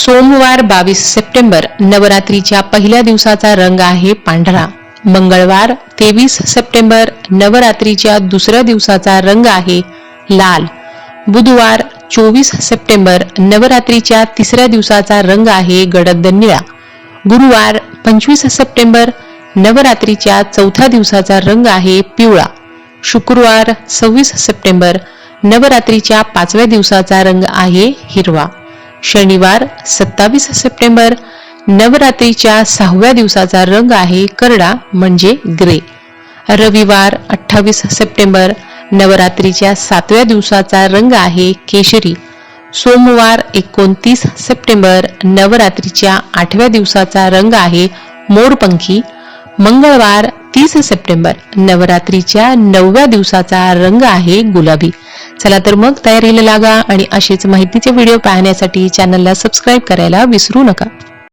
सोमवार बावीस सप्टेंबर नवरात्रीच्या पहिल्या दिवसाचा रंग आहे पांढरा. मंगळवार तेवीस सप्टेंबर नवरात्रीच्या दुसऱ्या दिवसाचा रंग आहे लाल. बुधवार चोवीस सप्टेंबर नवरात्रीच्या तिसऱ्या दिवसाचा रंग आहे गडद निळा. गुरुवार पंचवीस सप्टेंबर नवरात्रीच्या चौथ्या दिवसाचा रंग आहे पिवळा. शुक्रवार सव्वीस सप्टेंबर नवरात्रीच्या पाचव्या दिवसाचा रंग आहे हिरवा. शनिवार सत्तावीस सप्टेंबर नवरात्रीच्या सहाव्या दिवसाचा रंग आहे करडा म्हणजे ग्रे. रविवार अठ्ठावीस सप्टेंबर नवरात्रीच्या सातव्या दिवसाचा रंग आहे केशरी. सोमवार एकोणतीस सप्टेंबर नवरात्रीच्या आठव्या दिवसाचा रंग आहे मोरपंखी. मंगळवार तीस सप्टेंबर नवरात्रीच्या नवव्या दिवसाचा रंग आहे गुलाबी. चला तर मग तयारीला लागा आणि अशीच माहितीचे व्हिडिओ पाहण्यासाठी चॅनलला सबस्क्राईब करायला विसरू नका.